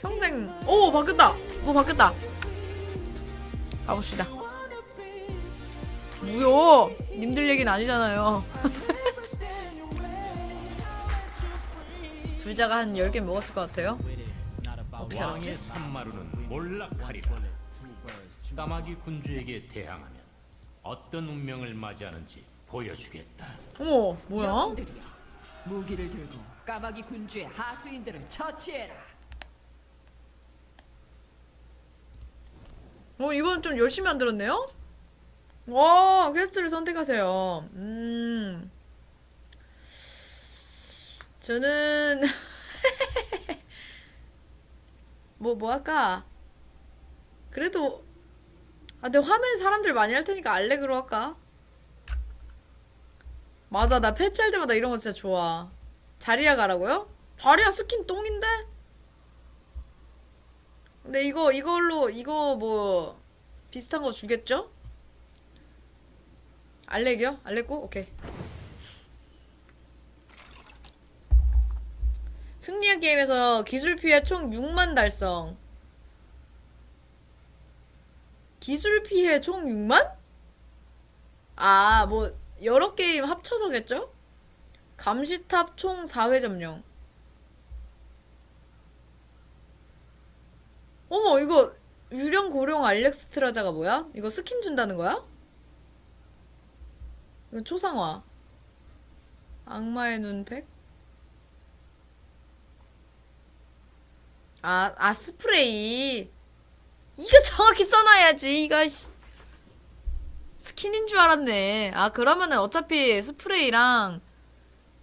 평생 오 바뀌었다 뭐 바뀌었다 가봅시다 뭐요 님들 얘기는 아니잖아요 불자가 한 10개 먹었을 것 같아요 어떻게 알았지? 왕의 산마루는 몰락하리라. 까마귀 군주에게 대항하면 어떤 운명을 맞이하는지 보여주겠다. 어머 뭐야? 무기를 들고 까마귀 군주의 하수인들을 처치해라 어 이번 좀 열심히 만들었네요? 와 퀘스트를 선택하세요 음 저는 뭐 뭐 할까? 그래도 아 근데 화면 사람들 많이 할 테니까 알렉으로 할까? 맞아 나 패치할 때마다 이런 거 진짜 좋아 자리야 가라고요? 자리야 스킨 똥인데? 근데 이거 이걸로 이거 뭐 비슷한 거 주겠죠? 알렉이요? 알렉고? 오케이. 승리한 게임에서 기술 피해 총 6만 달성. 기술 피해 총 6만? 아, 뭐 여러 게임 합쳐서겠죠? 감시탑 총 4회 점령. 어머, 이거 유령 고령 알렉스트라자가 뭐야? 이거 스킨 준다는 거야? 이건 초상화. 악마의 눈팩? 아, 아, 스프레이. 이거 정확히 써놔야지. 이거, 씨. 스킨인 줄 알았네. 아, 그러면은 어차피 스프레이랑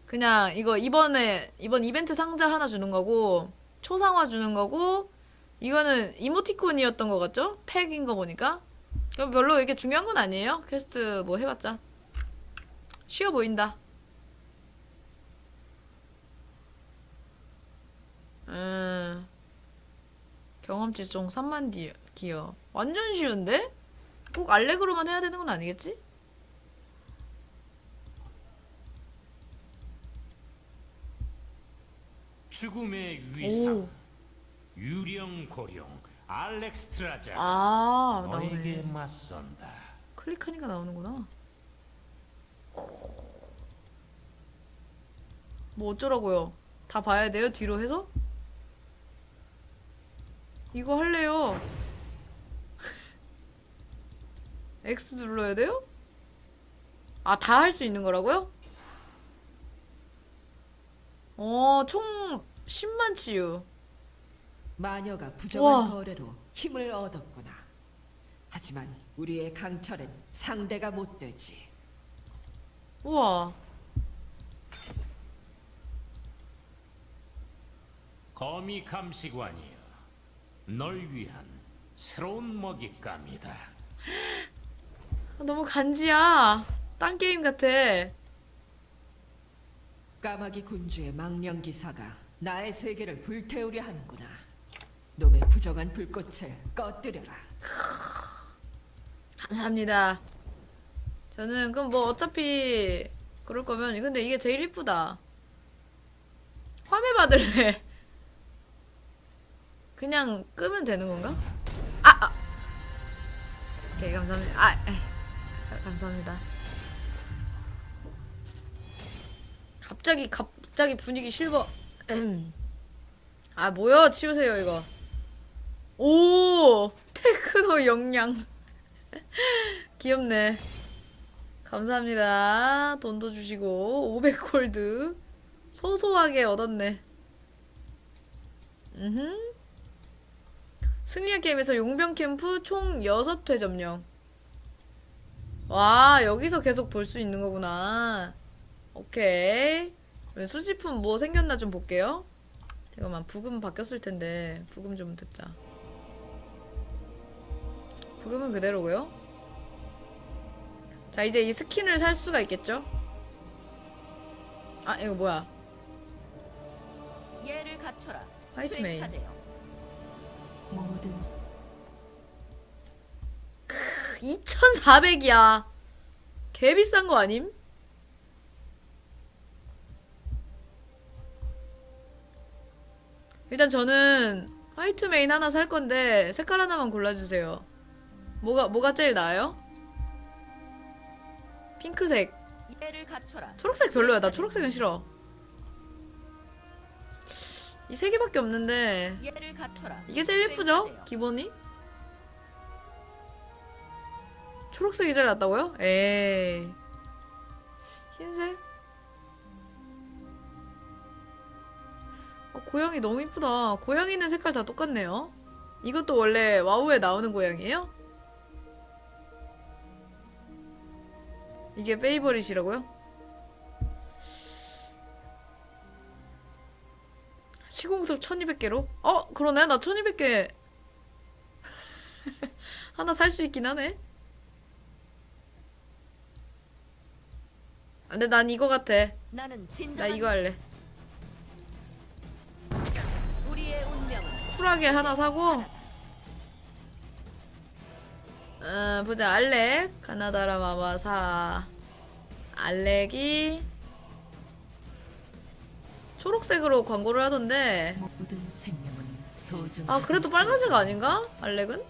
그냥 이거 이번에, 이번 이벤트 상자 하나 주는 거고, 초상화 주는 거고, 이거는 이모티콘이었던 것 같죠? 팩인 거 보니까. 별로 이게 중요한 건 아니에요. 퀘스트 뭐 해봤자. 쉬워 보인다. 음. 경험치 총 3만 디, 기어. 완전 쉬운데? 꼭 알렉으로만 해야 되는 건 아니겠지? 죽음의 위상 오. 유령 고령 알렉스트라자 아, 너에게 나오네. 맞선다. 클릭하니까 나오는구나. 뭐 어쩌라고요? 다 봐야 돼요? 뒤로 해서? 이거 할래요. X 눌러야 돼요? 아, 다 할 수 있는 거라고요? 어, 총 10만 치유. 마녀가 부정한 우와. 거래로 힘을 얻었구나 하지만 우리의 강철은 상대가 못 되지 우와. 거미 감시관이여 널 위한 새로운 먹잇감이다. 아, 너무 간지야. 딴 게임 같아. 까마귀 군주의 망령 기사가 나의 세계를 불태우려 하는구나 놈의 부정한 불꽃을 꺼뜨려라 감사합니다. 저는 그럼 뭐 어차피 그럴 거면 근데 이게 제일 이쁘다. 화면 받을래. 그냥 끄면 되는 건가? 아, 아. 오케이 감사합니다. 아. 아, 감사합니다. 갑자기 갑자기 분위기 실버. 음. 아 뭐야 치우세요 이거. 오 테크노 영양. 귀엽네. 감사합니다. 돈도 주시고 500골드 소소하게 얻었네. 음. 승리한 게임에서 용병 캠프 총 6회 점령. 와, 여기서 계속 볼 수 있는 거구나. 오케이. 수집품 뭐 생겼나 좀 볼게요. 잠깐만, 부금 바뀌었을 텐데, 부금 좀 듣자. 부금은 그대로고요. 자, 이제 이 스킨을 살 수가 있겠죠? 아, 이거 뭐야? 예를 갖춰라. 화이트 메인. 모든 2,400이야. 개 비싼 거 아님? 일단 저는 화이트 메인 하나 살 건데 색깔 하나만 골라주세요. 뭐가 뭐가 제일 나아요? 핑크색. 초록색 별로야. 나 초록색은 싫어. 이 세 개밖에 없는데. 이게 제일 예쁘죠? 기본이? 초록색이 제일 낫다고요? 에이. 흰색? 어, 고양이 너무 이쁘다. 고양이는 색깔 다 똑같네요. 이것도 원래 와우에 나오는 고양이에요? 이게 페이버릿이라고요? 시공석 1200개로? 어, 그러네. 나 1200개 하나 살 수 있긴 하네. 아, 근데 난 이거 같아. 나 이거 할래. 쿨하게 하나 사고. 어, 보자. 알렉. 가나다라 마바사. 알렉이 초록색으로 광고를 하던데. 모든 생명은 소중. 아, 그래도 빨간색 아닌가? 알렉은?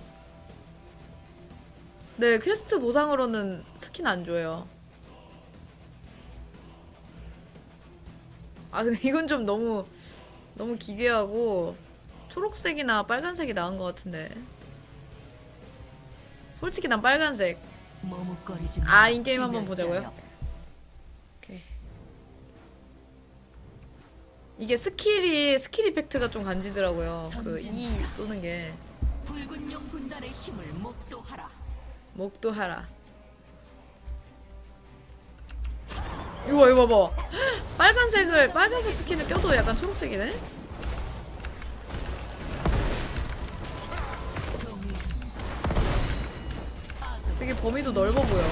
네, 퀘스트 보상으로는 스킨 안 줘요. 아, 근데 이건 좀 너무, 너무 기괴하고, 초록색이나 빨간색이 나은 것 같은데. 솔직히 난 빨간색. 머뭇거리지 아, 인게임 한번 보자고요? 오케이. 이게 스킬이, 스킬 이펙트가 좀 간지더라고요. 그, E 쏘는 게. 붉은 용 군단의 힘을 목도하라. 목도하라. 이거 봐, 이거 봐봐. 헉, 빨간색을 빨간색 스킨을 껴도 약간 초록색이네. 범위도 넓어 보여.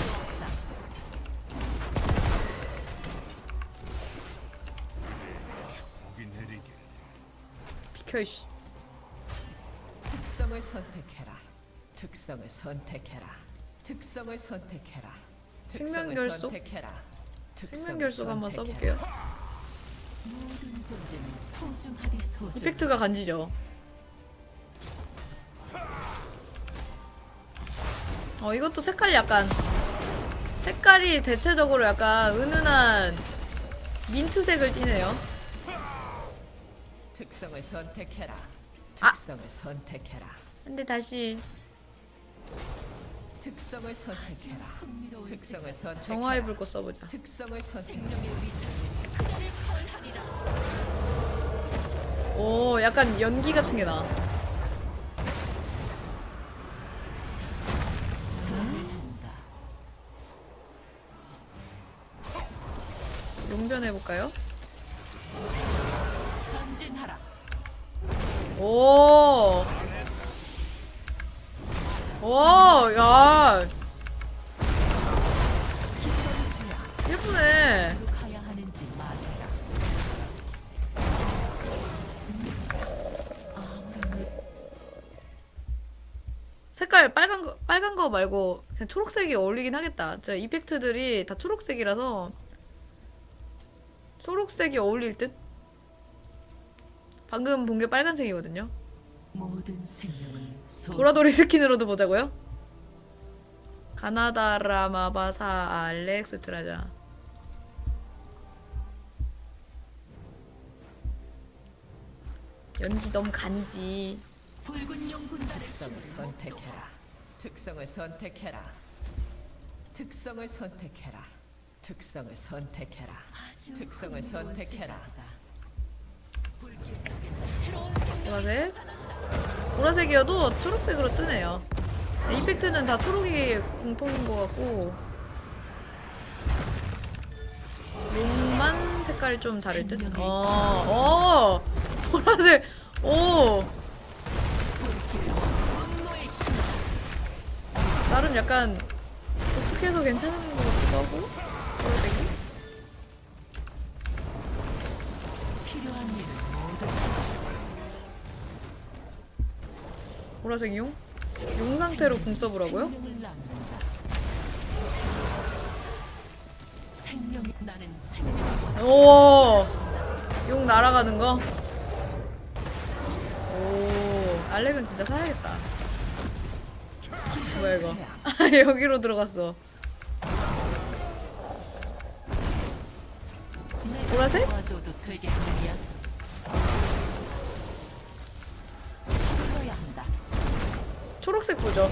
비켜 이씨. 특성을 선택해라. 특성을 선택해라. 특성을 선택해라. 특성을 생명결속? 선택해라. 특성을 생명결속 한번. 써볼게요. 이펙트가 간지죠. 어 이것도 색깔 약간 색깔이 대체적으로 약간 은은한 민트색을 띠네요. 특성을 선택해라. 아! 특성을 선택해라. 근데 다시 특성을 선택해라. 특성을 선택해라. 정화의 불꽃 써보자. 특성을 선택. 오 약간 연기 같은 게 나. 용변 해볼까요? 전진하라. 오. 오, 야. 예쁘네. 색깔 빨간 거, 빨간 거 말고 그냥 초록색이 어울리긴 하겠다. 저 이펙트들이 다 초록색이라서 초록색이 어울릴 듯? 방금 본 게 빨간색이거든요. 보라돌이 스킨으로도 보자고요. 가나다 라 마바사 알렉스 트라자. 연기 너무 간지. 붉은 용 군단의 특성을. 선택해라. 특성을 선택해라. 특성을 선택해라. 특성을 선택해라. 특성을 선택해라. 보라색. 보라색이어도 초록색으로 뜨네요. 이펙트는 다 초록이 공통인 것 같고 용만 색깔 좀 다를 듯. 어, 어, 보라색. 오. 나름 약간 독특해서 괜찮은 것 같기도 하고 보라색 용? 용 상태로 궁 써보라고요? 오, 용 날아가는 거. 오, 알렉은 진짜 사야겠다. 뭐야 이거? 여기로 들어갔어. 보라색? 도와줘도 되겠느냐? 서둘러야 한다. 초록색 보죠.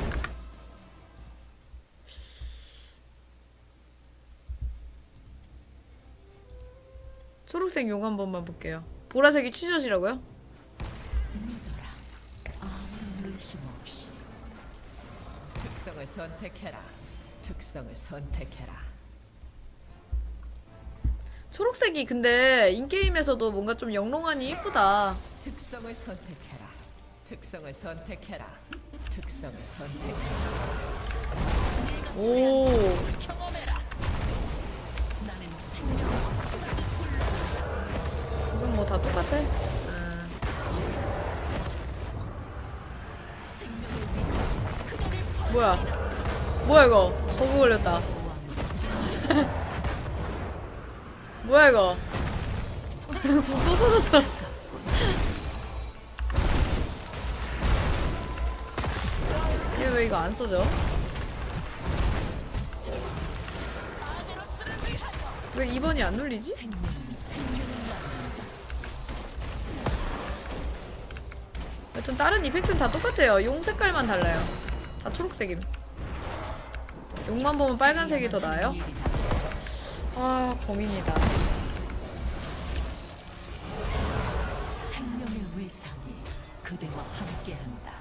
초록색 용한 번만 볼게요. 보라색이 취젓이라고요? 믿어라. 아무 의심 없이. 특성을 선택해라. 특성을 선택해라. 초록색이 근데 인게임에서도 뭔가 좀 영롱하니 이쁘다. 특성을 선택해라. 특성을 선택해라. 특성을 선택해라. 오. 이건 뭐 다 똑같아? 아, 뭐야? 뭐야 이거? 버그 걸렸다. 뭐야 이거? 국도 써졌어. 얘왜 이거 안 써져? 왜 2번이 안 눌리지? 여튼 다른 이펙트는 다 똑같아요. 용 색깔만 달라요. 다 초록색임. 용만 보면 빨간색이 더 나아요? 아 고민이다. 생명의 위상이 그대와 함께한다.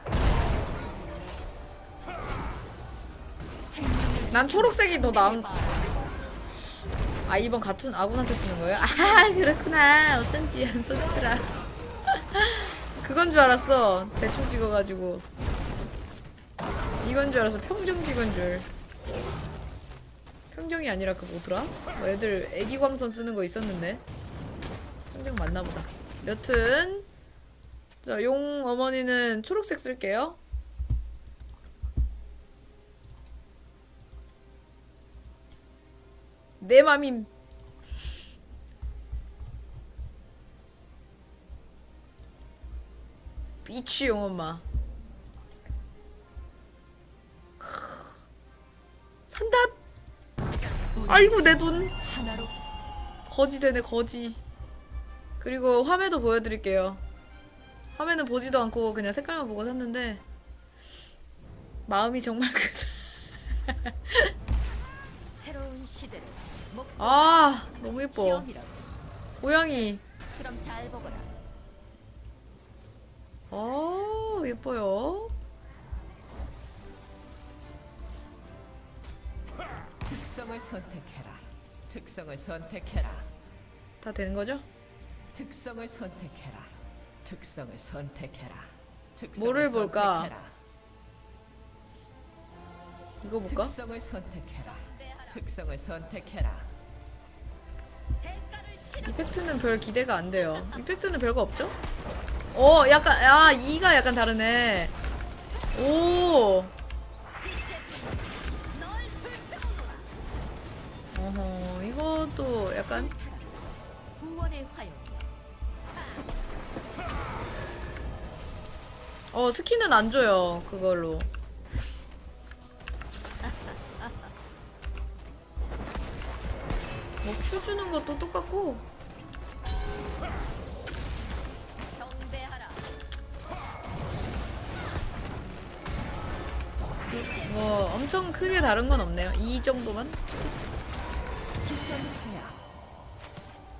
난 초록색이 더 나은. 아 이번 같은 아군한테 쓰는 거예요? 아 그렇구나. 어쩐지 안 써지더라. 그건 줄 알았어. 대충 찍어가지고. 이건 줄 알았어. 평정 찍은 줄. 평정이 아니라 그 뭐더라? 뭐 애들 애기광선 쓰는 거 있었는데. 평정 맞나 보다. 여튼 자, 용 어머니는 초록색 쓸게요. 내 맘임. 비치 용엄마. 아이고 내 돈. 거지 되네 거지. 그리고 화면도 보여드릴게요. 화면은 보지도 않고 그냥 색깔만 보고 샀는데 마음이 정말 크다. 새로운 시대를 목아 너무 예뻐. 고양이. 그럼 잘 보거라. 어 예뻐요. 특성을 선택해라. 특성을 선택해라. 다 되는 거죠? 특성을 선택해라. 특성을 선택해라. 특성을 뭐를 볼까? 선택해라. 이거 볼까? 특성을 선택해라. 특성을 선택해라. 이펙트는 별 기대가 안 돼요. 이펙트는 별거 없죠? 어, 약간 아 이가 약간 다르네. 오. 이것도 약간. 어 스킨은 안 줘요 그걸로. 뭐 큐 주는 것도 똑같고. 뭐 엄청 크게 다른 건 없네요. 이 정도만.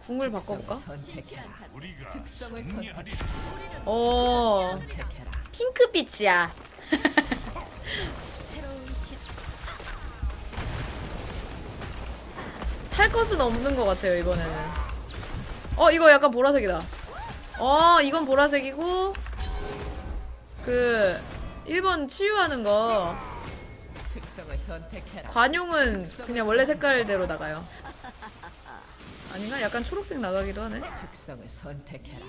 궁을 바꿔볼까? 어. 핑크빛이야. 탈 것은 없는 것 같아요 이번에는. 어 이거 약간 보라색이다. 어 이건 보라색이고 그 1번 치유하는 거. 관용은 그냥 원래 색깔대로 나가요. 아닌가? 약간 초록색 나가기도 하네. 특성을 선택해라.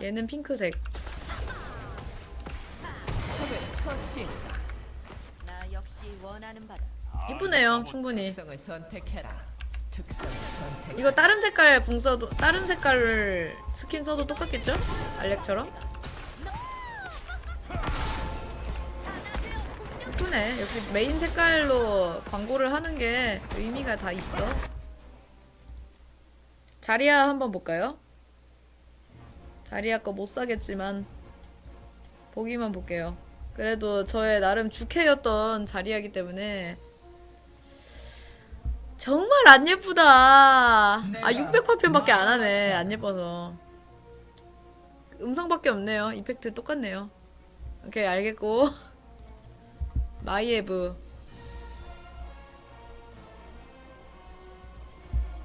얘는 핑크색. 적을 처치했다. 나 역시 원하는 바다. 이쁘네요 충분히. 특성을 선택해라. 특성을 선택. 이거 다른 색깔 궁 써도 다른 색깔 스킨 써도 똑같겠죠? 알렉처럼? 좋네. 역시 메인 색깔로 광고를 하는 게 의미가 다 있어. 자리야 한번 볼까요? 자리야 거 못 사겠지만 보기만 볼게요. 그래도 저의 나름 주캐였던 자리야기 때문에 정말 안 예쁘다. 아 600화편밖에 안 하네. 안 예뻐서. 음성밖에 없네요. 이펙트 똑같네요. 오케이 알겠고. 마이에브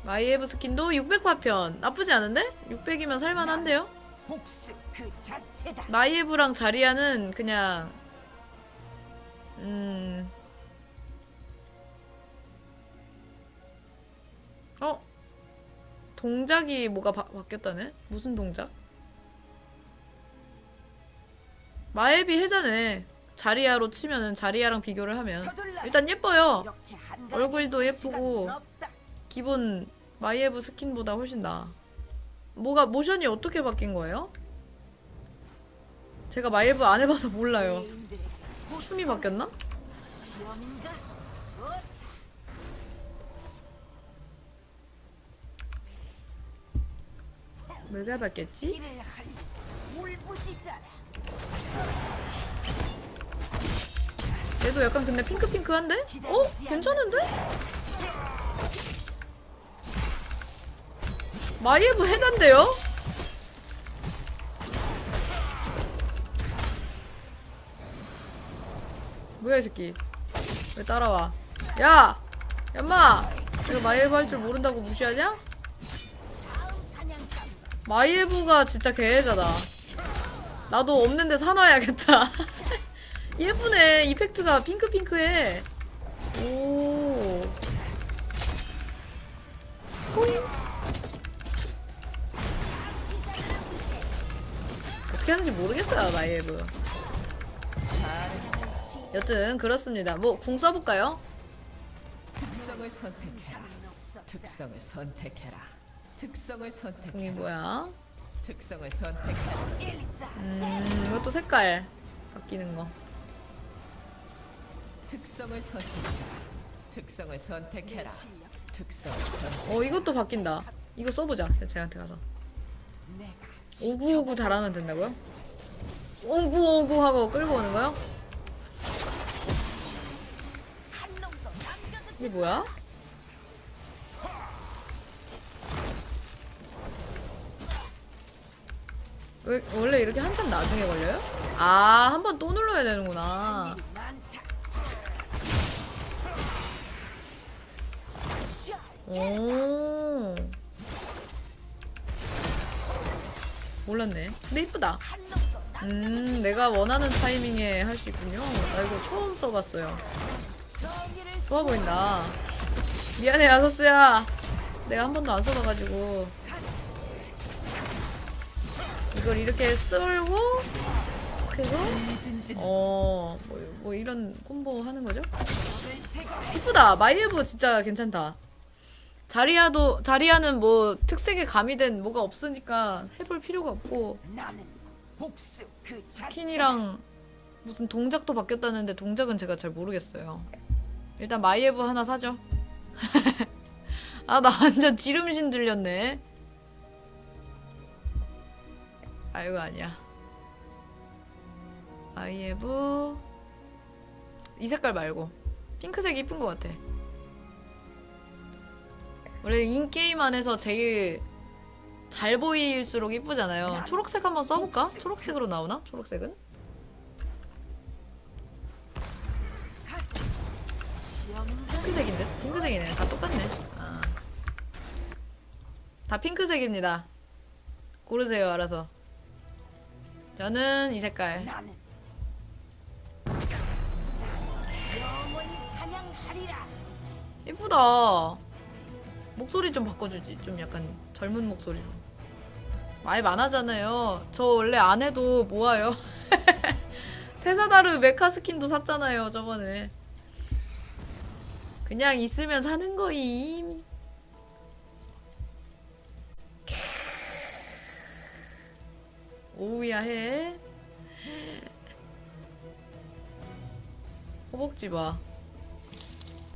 마이에브 스킨도 600화편 나쁘지 않은데? 600이면 살만한데요? 그. 마이에브랑 자리아는 그냥 음 어? 동작이 뭐가 바, 바뀌었다네? 무슨 동작? 마에비 해자네 자리아로 치면은 자리아랑 비교를 하면. 일단 예뻐요 얼굴도 예쁘고. 기본 마이에브 스킨보다 훨씬 나아. 뭐가 모션이 어떻게 바뀐 거예요? 제가 마이에브 안 해봐서 몰라요. 춤이 바뀌었나? 뭐가 바뀌었지? 얘도 약간 근데 핑크핑크한데? 어? 괜찮은데? 마이에브 해잔데요? 뭐야 이 새끼 왜 따라와 야! 얌마! 내가 마이에브 할 줄 모른다고 무시하냐? 마이에브가 진짜 개해자다. 나도 없는데 사놔야겠다. 예쁘네. 이펙트가 핑크핑크해. 오. 호잉. 어떻게 하는지 모르겠어요, 마이에브. 여튼 그렇습니다. 뭐 궁 써볼까요? 특성을 선택해라. 특성을 선택해라. 특성을 선택. 궁이 뭐야? 특성을 선택해라. 음, 이것도 색깔 바뀌는 거. 특성을 선택해라. 특성을 선택해라. 특성을 선택. 어, 이것도 바뀐다. 이거 써보자. 쟤한테 가서. 내가 오구오구 잘하면 된다고요? 오구오구 하고 끌고 오는 거요? 한 놈도 남겨두지 이게 뭐야? 왜 원래 이렇게 한참 나중에 걸려요? 아, 한 번 또 눌러야 되는구나. 오. 몰랐네. 근데 이쁘다. 음, 내가 원하는 타이밍에 할 수 있군요. 나 이거 처음 써봤어요. 좋아 보인다. 미안해, 아서스야. 내가 한 번도 안 써봐가지고. 이걸 이렇게 쓸고, 그리고, 미진진. 어, 뭐, 뭐 이런 콤보 하는 거죠? 이쁘다. 마이에브 진짜 괜찮다. 자리아도, 자리아는 뭐 특색에 가미된 뭐가 없으니까 해볼 필요가 없고, 복수 그. 스킨이랑 무슨 동작도 바뀌었다는데 동작은 제가 잘 모르겠어요. 일단 마이에브 하나 사죠. 아, 나 완전 지름신 들렸네. 아, 이거 아니야. 마이에브. 이 색깔 말고. 핑크색 이쁜 것 같아. 원래 인게임 안에서 제일 잘 보일수록 이쁘잖아요. 초록색 한번 써볼까? 초록색으로 나오나? 초록색은? 핑크색인데? 핑크색이네. 다 똑같네. 아. 다 핑크색입니다. 고르세요, 알아서. 저는 이 색깔. 나는 영원히 사냥하리라. 예쁘다. 목소리 좀 바꿔주지. 좀 약간 젊은 목소리로. 말 많아잖아요. 저 원래 안 해도 모아요. 테사다르 메카 스킨도 샀잖아요, 저번에. 그냥 있으면 사는 거임. 오우야 해. 허벅지 봐